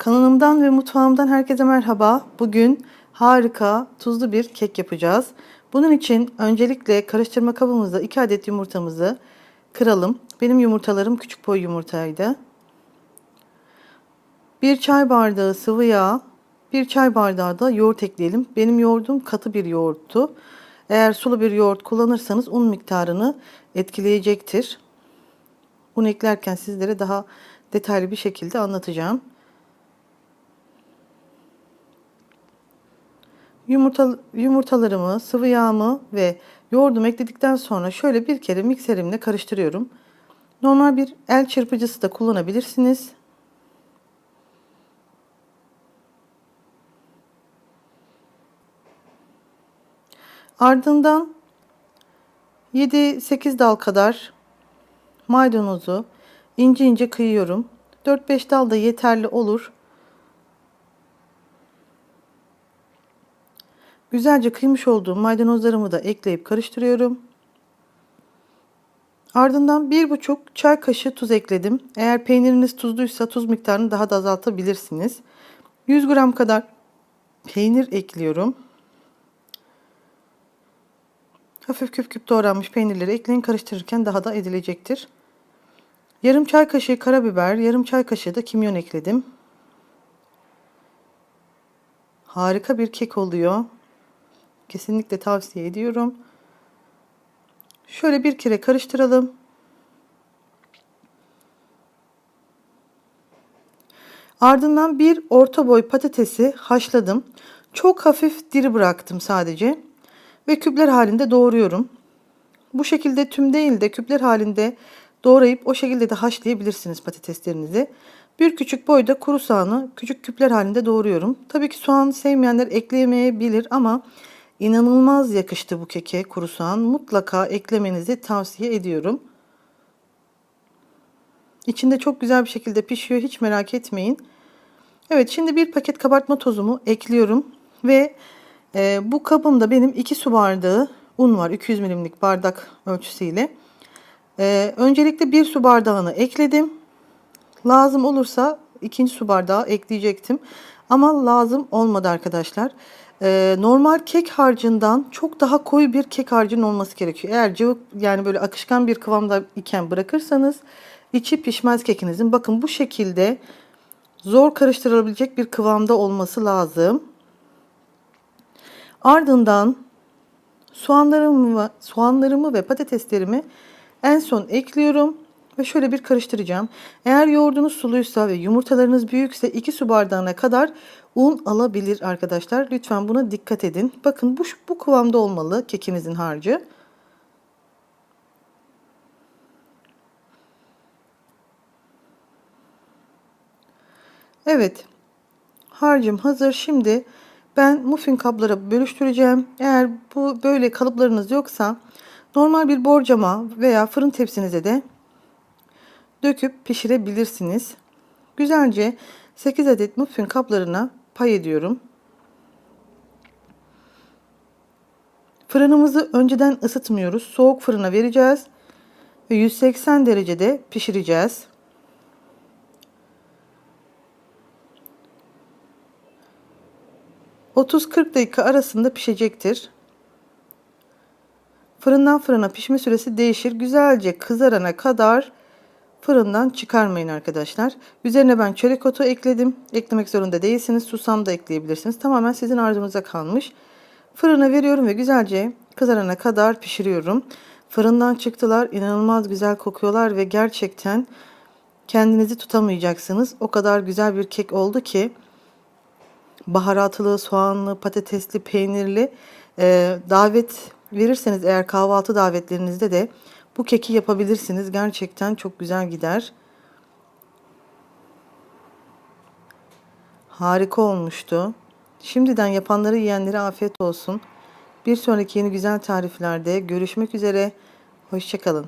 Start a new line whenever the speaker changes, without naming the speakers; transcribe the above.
Kanalımdan ve mutfağımdan herkese merhaba. Bugün harika tuzlu bir kek yapacağız. Bunun için öncelikle karıştırma kabımızda 2 adet yumurtamızı kıralım. Benim yumurtalarım küçük boy yumurtaydı. 1 çay bardağı sıvı yağ, 1 çay bardağı da yoğurt ekleyelim. Benim yoğurdum katı bir yoğurttu. Eğer sulu bir yoğurt kullanırsanız un miktarını etkileyecektir. Un eklerken sizlere daha detaylı bir şekilde anlatacağım. Yumurta, yumurtalarımı, sıvı yağımı ve yoğurdumu ekledikten sonra şöyle bir kere mikserimle karıştırıyorum. Normal bir el çırpıcısı da kullanabilirsiniz. Ardından 7-8 dal kadar maydanozu ince ince kıyıyorum. 4-5 dal da yeterli olur. Güzelce kıymış olduğum maydanozlarımı da ekleyip karıştırıyorum. Ardından 1,5 çay kaşığı tuz ekledim. Eğer peyniriniz tuzluysa tuz miktarını daha da azaltabilirsiniz. 100 gram kadar peynir ekliyorum. Hafif küp küp doğranmış peynirleri ekleyin karıştırırken daha da edilecektir. Yarım çay kaşığı karabiber, yarım çay kaşığı da kimyon ekledim. Harika bir kek oluyor. Kesinlikle tavsiye ediyorum. Şöyle bir kere karıştıralım. Ardından bir orta boy patatesi haşladım. Çok hafif diri bıraktım sadece. Ve küpler halinde doğruyorum. Bu şekilde tüm değil de küpler halinde doğrayıp o şekilde de haşlayabilirsiniz patateslerinizi. Bir küçük boyda kuru soğanı küçük küpler halinde doğruyorum. Tabii ki soğan sevmeyenler ekleyemeyebilir ama inanılmaz yakıştı bu keke kuru soğan. Mutlaka eklemenizi tavsiye ediyorum. İçinde çok güzel bir şekilde pişiyor hiç merak etmeyin. Evet şimdi bir paket kabartma tozumu ekliyorum ve e, bu kabımda benim 2 su bardağı un var 200 milimlik bardak ölçüsüyle. E, öncelikle bir su bardağını ekledim. Lazım olursa ikinci su bardağı ekleyecektim. Ama lazım olmadı arkadaşlar. Ee, normal kek harcından çok daha koyu bir kek harcının olması gerekiyor. Eğer cıvık yani böyle akışkan bir kıvamda iken bırakırsanız içi pişmez kekinizin. Bakın bu şekilde zor karıştırılabilecek bir kıvamda olması lazım. Ardından soğanlarımı, soğanlarımı ve patateslerimi en son ekliyorum ve şöyle bir karıştıracağım. Eğer yoğurdunuz suluysa ve yumurtalarınız büyükse 2 su bardağına kadar un alabilir arkadaşlar. Lütfen buna dikkat edin. Bakın bu, bu kıvamda olmalı kekinizin harcı. Evet. Harcım hazır. Şimdi ben muffin kaplara bölüştüreceğim. Eğer bu böyle kalıplarınız yoksa normal bir borcama veya fırın tepsinize de döküp pişirebilirsiniz. Güzelce 8 adet muffin kaplarına pay ediyorum. Fırınımızı önceden ısıtmıyoruz. Soğuk fırına vereceğiz ve 180 derecede pişireceğiz. ...30-40 dakika arasında pişecektir. Fırından fırına pişme süresi değişir. Güzelce kızarana kadar fırından çıkarmayın arkadaşlar. Üzerine ben çörek otu ekledim. Eklemek zorunda değilsiniz. Susam da ekleyebilirsiniz. Tamamen sizin arzunuza kalmış. Fırına veriyorum ve güzelce kızarana kadar pişiriyorum. Fırından çıktılar. inanılmaz güzel kokuyorlar ve gerçekten kendinizi tutamayacaksınız. O kadar güzel bir kek oldu ki baharatlı, soğanlı, patatesli, peynirli e, davet verirseniz eğer kahvaltı davetlerinizde de bu keki yapabilirsiniz. Gerçekten çok güzel gider. Harika olmuştu. Şimdiden yapanları yiyenlere afiyet olsun. Bir sonraki yeni güzel tariflerde görüşmek üzere. Hoşçakalın.